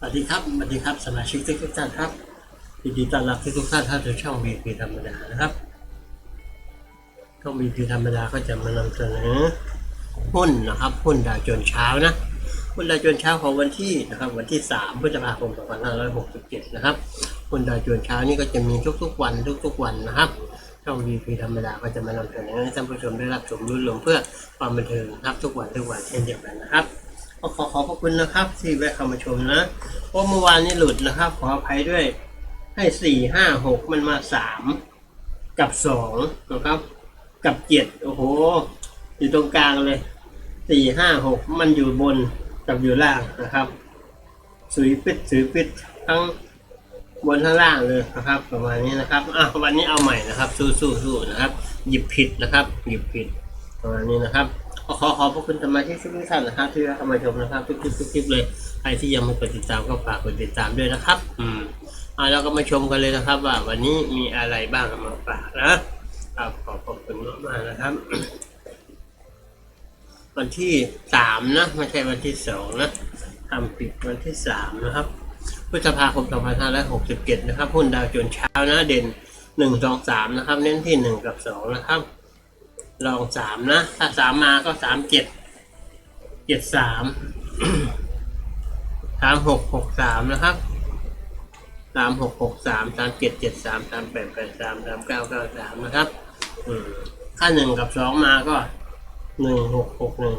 สวัสดีครับสวัสดีครับสมาชิกทุกท่านครับยินดีต้อนรับทุกท่านเข้าสู่ช่องวีพีธรรมดานะครับช่องวีพีธรรมดาก็จะมานำเสนอหุ้นนะครับหุ้นดาวจนเช้านะหุ้นดาวจนเช้าของวันที่นะครับวันที่ 3 พฤษภาคม 2567 นะครับหุ้นดาวจนเช้านี่ก็จะมีทุกๆวันทุกๆวันนะครับช่องวีพีธรรมดาก็จะมานำเสนอให้ท่านผู้ชมได้รับชมรุ่นลมเพื่อความบันเทิงครับทุกวันทุกวันเช่นเดียวกันนะครับ ก็ขอขอบพระคุณนะครับที่แวะเข้ามาชมนะเพราะเมื่อวานนี้หลุดนะครับ ขออภัยด้วย ให้สี่ห้าหกมันมาสามกับสองนะครับ กับเจ็ดโอ้โห อยู่ตรงกลางเลยสี่ห้าหกมันอยู่บนกับอยู่ล่างนะครับสุยปิดสุยปิดทั้งบนทั้งล่างเลยนะครับ ประมาณนี้นะครับอะวันนี้เอาใหม่นะครับ สู้สู้สู้นะครับ หยิบผิดนะครับ หยิบผิดประมาณนี้นะครับ ขอขอขอบพระคุณสมาชิกทุกท่านนะครับที่เข้ามาชมนะครับทุกคลิปทุกคลิปเลยใครที่ยังไม่กดติดตามก็ฝากกดติดตามด้วยนะครับ อืมอ่าเราก็มาชมกันเลยนะครับ ว่าวันนี้มีอะไรบ้างมาฝากนะครับขอบพระคุณมากๆนะครับ วันที่สามนะไม่ใช่วันที่สองนะทำผิดวันที่สามนะครับพฤษภาคม2567 นะครับ หุ้นดาวโจนส์เช้านะเด่นหนึ่งสองสามนะครับ เน้นที่หนึ่งกับสองนะครับ ลองสามนะ ถ้าสามมาก็สามเจ็ดเจ็ดสามสามหกหกสามนะครับสามหกหกสามสามเจ็ดเจ็ดสามสามแปดแปดสามสามเก้าเก้าสามนะครับอืมถ้าหนึ่งกับสองมาก็หนึ่งหกหกหนึ่ง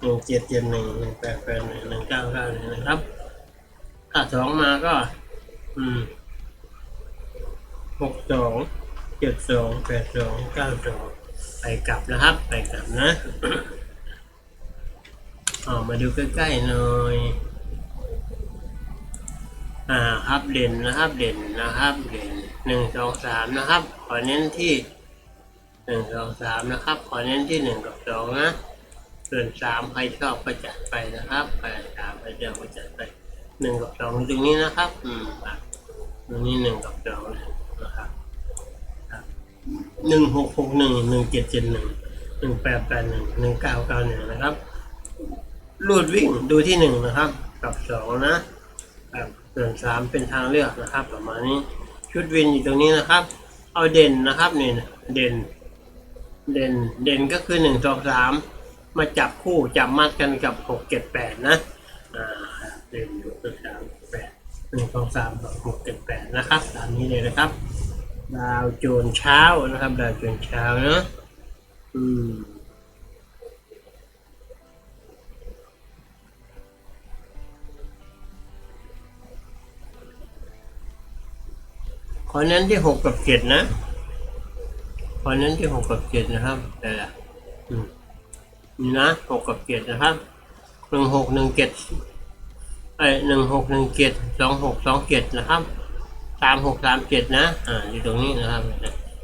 หนึ่งเจ็ดเจ็ดหนึ่งหนึ่งแปดแปดหนึ่งหนึ่งเก้าเก้าหนึ่งนะครับ ถ้าสองมาก็ อืมหกสองเจ็ดสองแปดสองเก้าสอง กลับนะครับ ไปกลับนะออกมาดูใกล้ๆหน่อยอ่าครับเด่นนะครับเด่นนะครับเด่นหนึ่งสองสามนะครับ ขอเน้นที่หนึ่งสองสามนะครับ ขอเน้นที่หนึ่งกับสองนะส่วนสามใครชอบก็จัดไปนะครับไปสามใครชอบก็จัดไปหนึ่งกับสองตรงนี้นะครับ อืมตรงนี้หนึ่งกับสองนะ หนึ่งหกหกหนึ่งหนึ่งเจ็ดเจ็ดหนึ่งหนึ่งแปดแปดหนึ่งหนึ่งเก้าเก้าหนึ่งนะครับรูดวิ่งดูที่หนึ่งนะครับ กับสองนะครับส่วนสามเป็นทางเลือกนะครับ ประมาณนี้ชุดวินอยู่ตรงนี้นะครับ เอาเด่นนะครับเนี่ยเด่น เด่นเด่นก็คือหนึ่งสองสามมาจับคู่จับมัดกันกับหกเจ็ดแปดนะอ่าเด่นอยู่คือสามแปดหนึ่งสองสามหกเจ็ดแปดนะครับตามนี้เลยนะครับ ดาวโจนเช้านะครับ ดาวโจนเช้าเนอะอืมขอเน้นที่หกกับเจ็ดนะ ขอเน้นที่หกกับเจ็ดนะครับแต่ละอืมนี่นะหกกับเจ็ดนะครับหนึ่งหกหนึ่งเจ็ดไอ้หนึ่งหกหนึ่งเจ็ดสองหกสองเจ็ดนะครับ สามหกสามเจ็ดนะ อ่า อยู่ตรงนี้นะครับ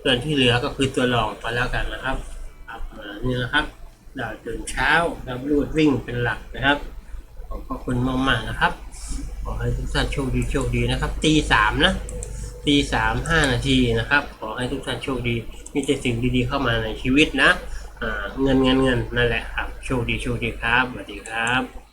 ส่วนที่เหลือก็คือตัวรองไปแล้วกันนะครับครับอ่านี่นะครับดาวตื่นเช้าดับรูดวิ่งเป็นหลักนะครับ ขอบพระคุณมากๆนะครับ ขอให้ทุกท่านโชคดีโชคดีนะครับ ตีสามนะ ตีสามห้านาทีนะครับ ขอให้ทุกท่านโชคดี มีแต่สิ่งดีๆเข้ามาในชีวิตนะ อ่า เงินเงินเงินนั่นแหละครับ โชคดีโชคดีครับ สวัสดีครับ